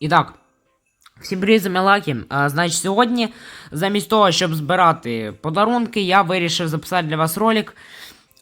І так. Всім привіт, Мілакі. Значить, сьогодні, замість того, щоб збирати подарунки, я вирішив записати для вас ролик.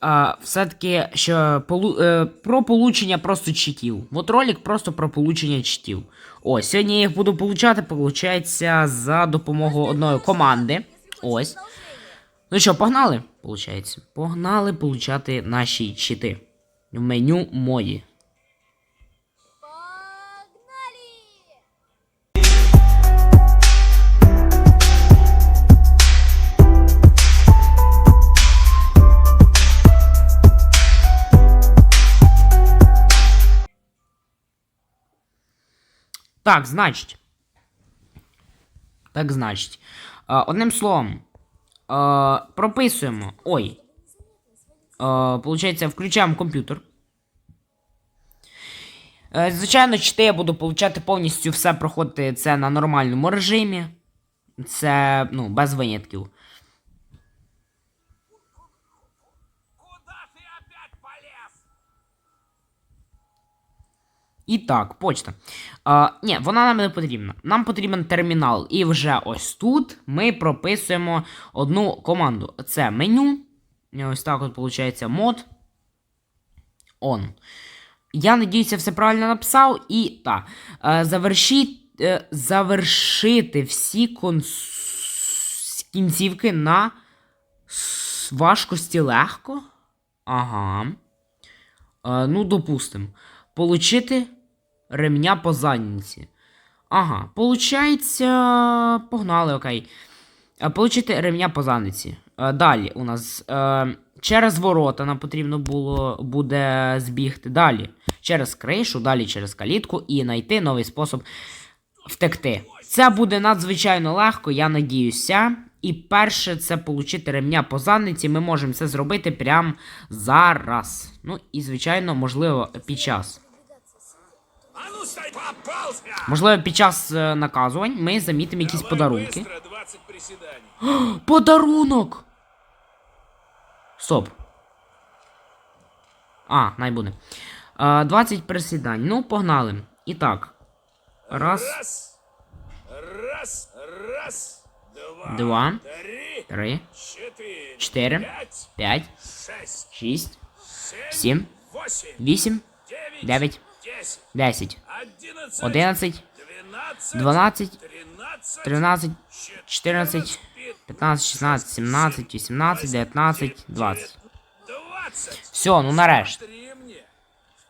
А, все-таки що полу, е, про получення просто читів. От ролик просто про получення читів. Ось, сьогодні я їх буду получати, получається, за допомогою одної команди. Ось. Ну що, погнали? Получається. Погнали получати наші чити. В меню мої. Так, значить. Так, значить. Е, одним словом. Е, прописуємо. Ой. Е, получається, включаємо комп'ютер. Звичайно, чити я буду получати повністю все проходити це на нормальному режимі. Це, ну, без винятків. І так, почта. А, ні, вона нам не потрібна. Нам потрібен термінал. І вже ось тут ми прописуємо одну команду. Це меню. Ось так от виходить мод. On. Я надіюся, все правильно написав. І так. Е, завершіть, е, завершити всі конс... кінцівки на важкості легко. Ага. Е, ну, допустим. Получити ремня по задниці. Ага, получається. Погнали, окей. Е, Получити ремня по задниці. Е, Далі у нас. Е, через ворота нам потрібно було буде збігти. Далі. Через кришу, далі через калітку і знайти новий спосіб втекти. Це буде надзвичайно легко, я надіюся. І перше, це получити ремня по задниці. Ми можемо це зробити прямо зараз. Ну і, звичайно, можливо, під час. А ну стой, попался! Можливо, під час е, наказувань ми замітимо якісь подарунки. быстро 20 приседаний. Подарунок! Стоп. А, най буде. Е, 20 присідань. Ну, погнали. І так. Раз, Раз, раз, раз, два, Два. три, чотири, пять, п'ять, шість, сім, вісім, девять, дев'ять, десять, десять, одиннадцать, одинадцять, двенадцать, дванадцять, тринадцать, тринадцять, чотирнадцять, п'ятнадцять, шістнадцять, сімнадцять, вісімнадцять, дев'ятнадцять, двадцять. двадцать. Все, ну нарешті. Смотри мне.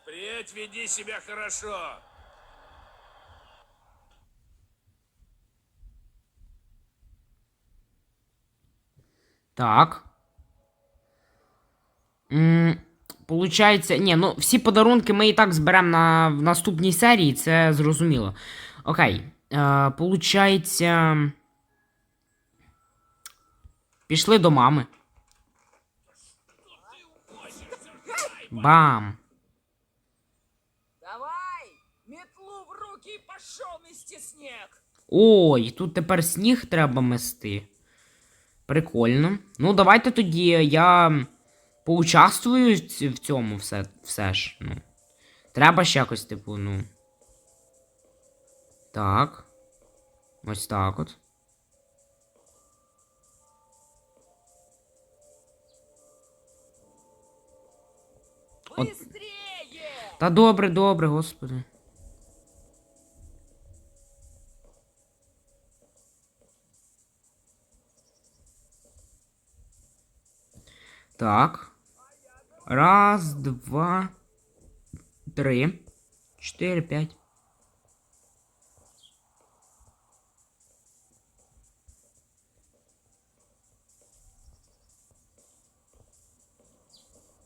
Впредь веди себя хорошо. Так. М, Получається. Ні, ну всі подарунки ми і так зберемо на, в наступній серії, це зрозуміло. Окей. Е, получається. Пішли до мами. Бам! Давай, метлу в руки и пошел мести снег. Ой, тут тепер сніг треба мести. Прикольно. Ну, давайте тоді я поучаствую в цьому все, все ж. Ну. Треба ж якось, типу, ну. Так. Ось так от. От. Та добре, добре, господи. Так. Раз, два, три, чотири, п'ять.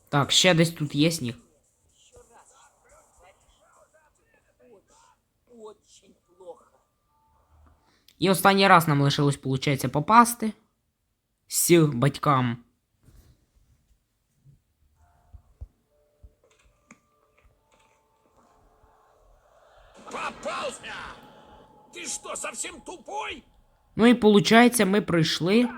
Так, ще десь тут є сніг. Очень плохо. І останній раз нам лишилось, виходить, попасти з батькам. Что, совсем тупой? Ну і виходить, ми пройшли.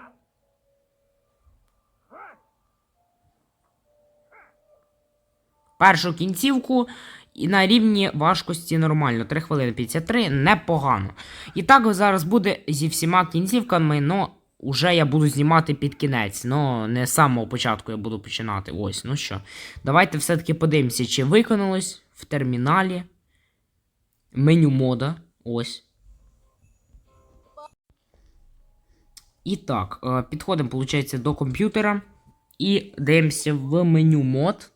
Першу кінцівку і на рівні важкості нормально. 3 хвилини 53, непогано. І так зараз буде зі всіма кінцівками, но уже я буду знімати під кінець. Ну, не з самого початку я буду починати. Ось, ну що. Давайте все-таки подивимося, чи виконалось в терміналі меню мода. Ось. І так, е, підходимо, до комп'ютера і дивимося в меню мод.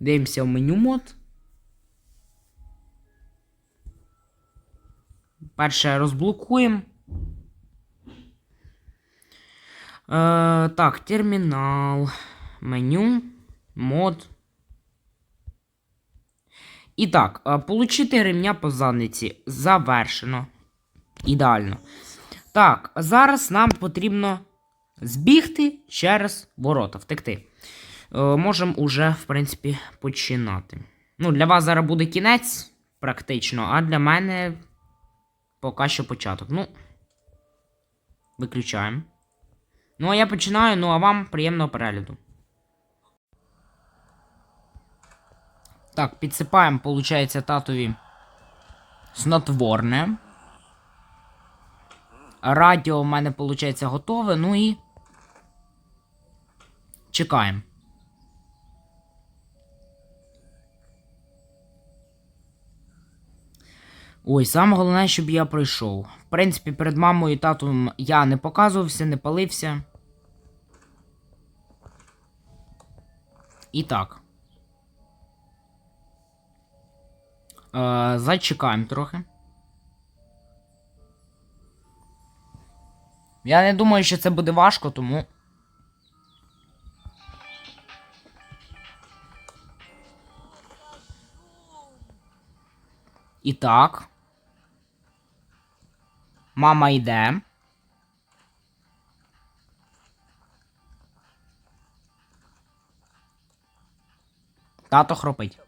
Дивимося в меню мод. Перше розблокуємо. Е, так, термінал. Меню. Мод. І так, е, получити ремня по задниці завершено. Ідеально. Так, зараз нам потрібно збігти через ворота, втекти. Е, можемо уже, в принципі, починати. Ну, для вас зараз буде кінець, практично, а для мене поки що початок. Ну. Виключаємо. Ну, а я починаю, ну а вам приємного перегляду. Так, підсипаємо, виходить, татові снотворне. Радіо в мене, виходить, готове, ну і. Чекаємо. Ой, саме головне, щоб я пройшов. В принципі, перед мамою і татом я не показувався, не палився. І так. Е, зачекаємо трохи. Я не думаю, що це буде важко, тому. І так. Мама йде. Тато хропить.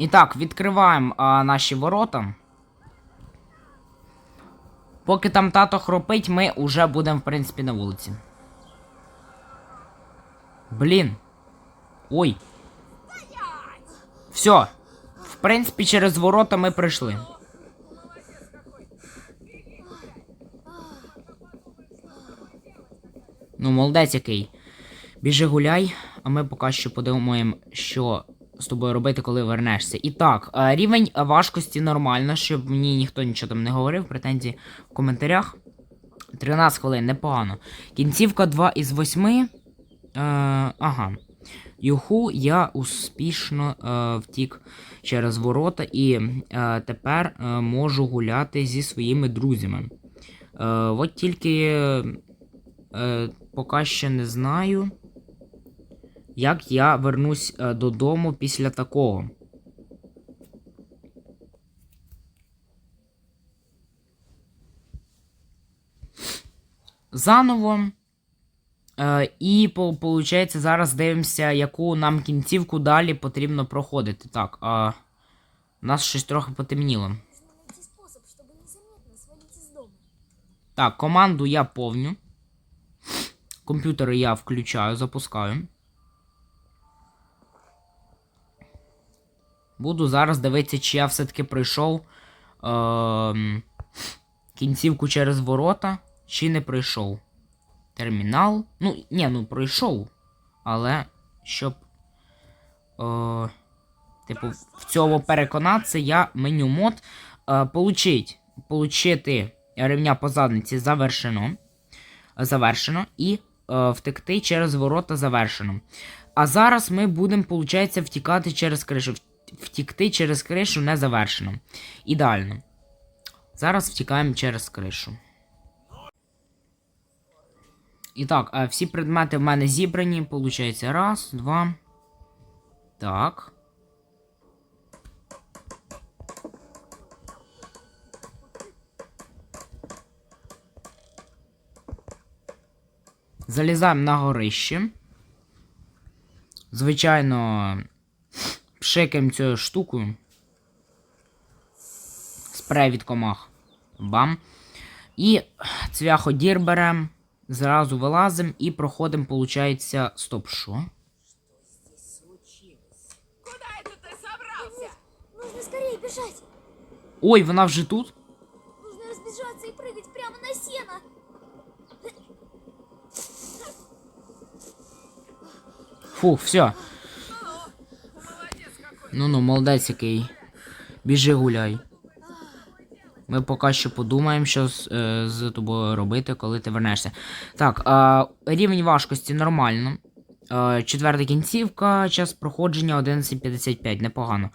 І так, відкриваємо а, наші ворота. Поки там тато хропить, ми вже будемо, в принципі, на вулиці. Блін. Ой. Все. В принципі, через ворота ми прийшли. Ну, молодець який. Біжи гуляй, а ми поки що подумаємо, що з тобою робити, коли вернешся. І так, е, рівень важкості нормально, щоб мені ніхто нічого там не говорив. Претензії в коментарях. 13 хвилин, непогано. Кінцівка 2 із 8. Е, ага. Юху, я успішно е, втік через ворота і е, тепер е, можу гуляти зі своїми друзями. Е, от тільки е, поки ще не знаю, як я вернусь е, додому після такого. Заново. Е, і получається, зараз дивимося, яку нам кінцівку далі потрібно проходити. Так, а, у нас щось трохи потемніло. Так, команду я повню. Комп'ютери я включаю, запускаю. Буду зараз дивитися, чи я все-таки пройшов ем, кінцівку через ворота, чи не пройшов. Термінал. Ну, ні, ну пройшов. Але щоб. Е, типу, в цьому переконатися, я меню мод. Е, получить, получити рівня по задниці завершено. Завершено. І е, втекти через ворота завершено. А зараз ми будемо, виходить, втікати через кришу. Втікти через кришу не завершено. Ідеально. Зараз втікаємо через кришу. І так, е, всі предмети в мене зібрані. Получається, раз, два. Так. Залізаємо на горище. Звичайно, пшикаємо цю штуку. Спрей від комах. Бам. І цвяходір берем, зразу вилазим і проходимо, получається. Стоп, що? Куда это ты собрался? Нужно скорее бежать. Ой, вона вже тут? Нужно разбежаться и прыгать прямо на сено. Фух, все. Ну ну, молодець який. Біжи гуляй. Ми поки що подумаємо, що з, е, з тобою робити, коли ти вернешся. Так, е, рівень важкості нормально. Е, четверта кінцівка, час проходження 11.55, непогано.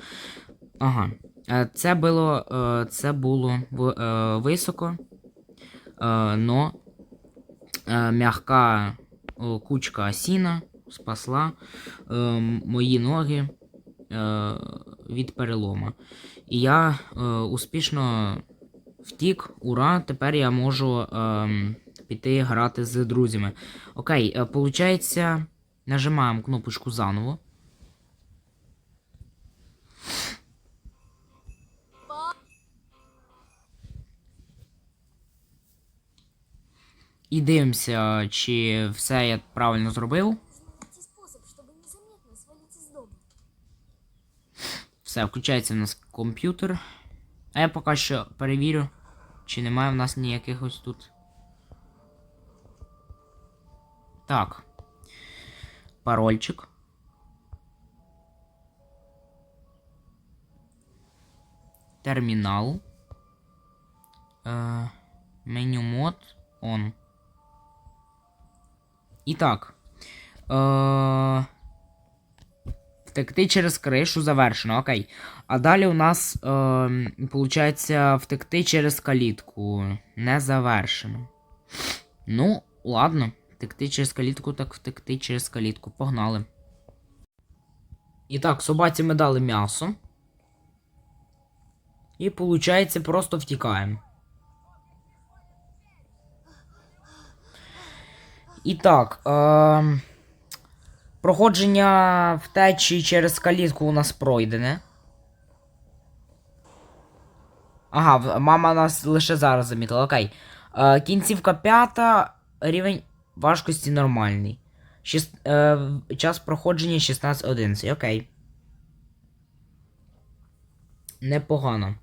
Ага. Е, це було. Е, це було в, е, високо. Е, но е, м'яка о, кучка сіна спасла е, мої ноги е, від перелома. І я е, успішно втік, ура, тепер я можу е, піти грати з друзями. Окей, е, нажимаємо кнопочку заново. І дивимося, чи все я правильно зробив. Все, включається в нас комп'ютер. А я поки що перевірю, чи немає в нас ніяких ось тут. Так. Парольчик. Термінал. Е, меню мод. Он. І так. Е, Втекти через кришу завершено, окей. А далі у нас, е, втекти через калітку. Не завершено. Ну, ладно. Втекти через калітку, так втекти через калітку. Погнали. І так, собаці ми дали м'ясо. І виходить, просто втікаємо. І так. Е, Проходження втечі через калітку у нас пройдене. Ага, мама нас лише зараз замітила. Окей. Е, кінцівка п'ята, рівень важкості нормальний. Шіс... Е, час проходження 16.11. Окей. Непогано.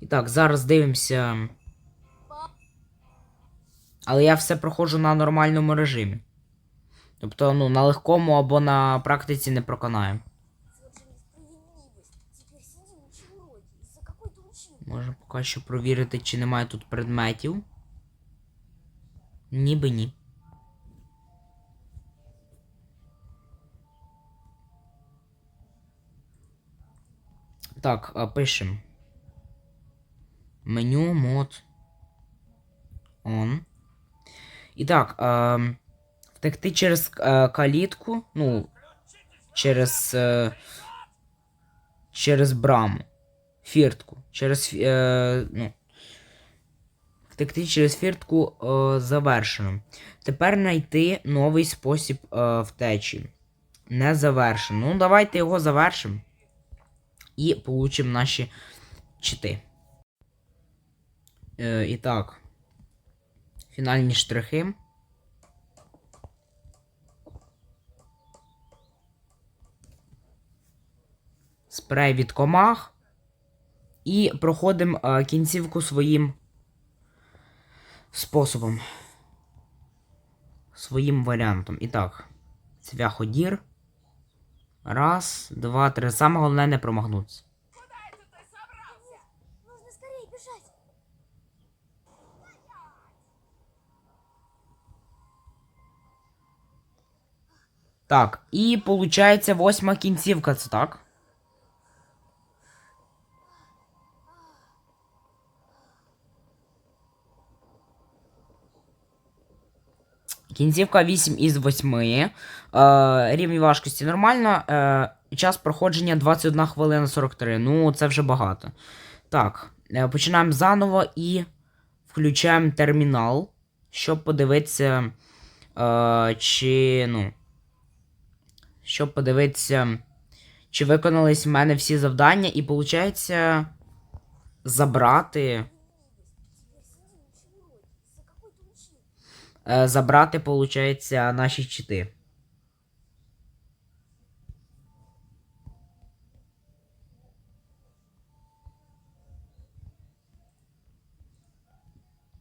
І так, зараз дивимося. Але я все проходжу на нормальному режимі. Тобто, ну, на легкому або на практиці не училки. Можна поки що провірити, чи немає тут предметів. Ніби ні. Так, а, пишем. Меню мод. On. І так, ем, втекти через е, калітку. Ну, через. Е, через браму. Фіртку. Через. Е, ну, втекти через фіртку е, завершено. Тепер знайти новий спосіб е, втечі. Не завершено. Ну, давайте його завершимо. І получимо наші чити. Е, і так. Фінальні штрихи. Спрей від комах. І проходимо е, кінцівку своїм способом. Своїм варіантом. І так. Цвяходір. Раз, два, три. Саме головне не промахнутися. Так, і виходить восьма кінцівка, це так? Кінцівка 8 із 8. Е, рівень важкості нормально. Е, час проходження 21 хвилина 43. Ну, це вже багато. Так, е, починаємо заново і включаємо термінал, щоб подивитися, е, чи. ну щоб подивитися, чи виконались в мене всі завдання, і виходить забрати. Забрати, виходить, наші чити.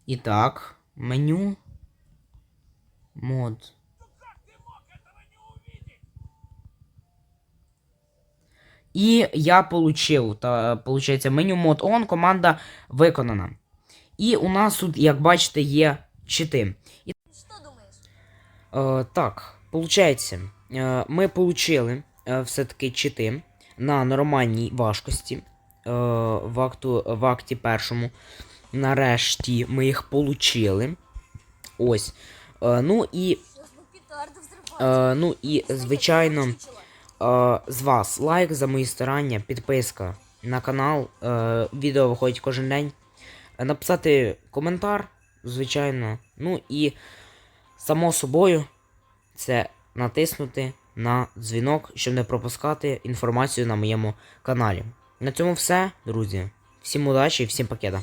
І так, меню. Мод. І я получив, та, получається, меню мод on, команда виконана. І у нас тут, як бачите, є чити. І, Что думаешь? е, так, получається, е, ми получили е, все-таки чити на нормальній важкості е, в, акту, в акті першому. Нарешті ми їх получили. Ось. Е, ну і, Сейчас бы петарды взрывать. е, ну і, звичайно. Е, з вас лайк за мої старання, підписка на канал. Е, відео виходить кожен день. Е, Написати коментар, звичайно. Ну і само собою це натиснути на дзвінок, щоб не пропускати інформацію на моєму каналі. На цьому все, друзі. Всім удачі і всім пакета.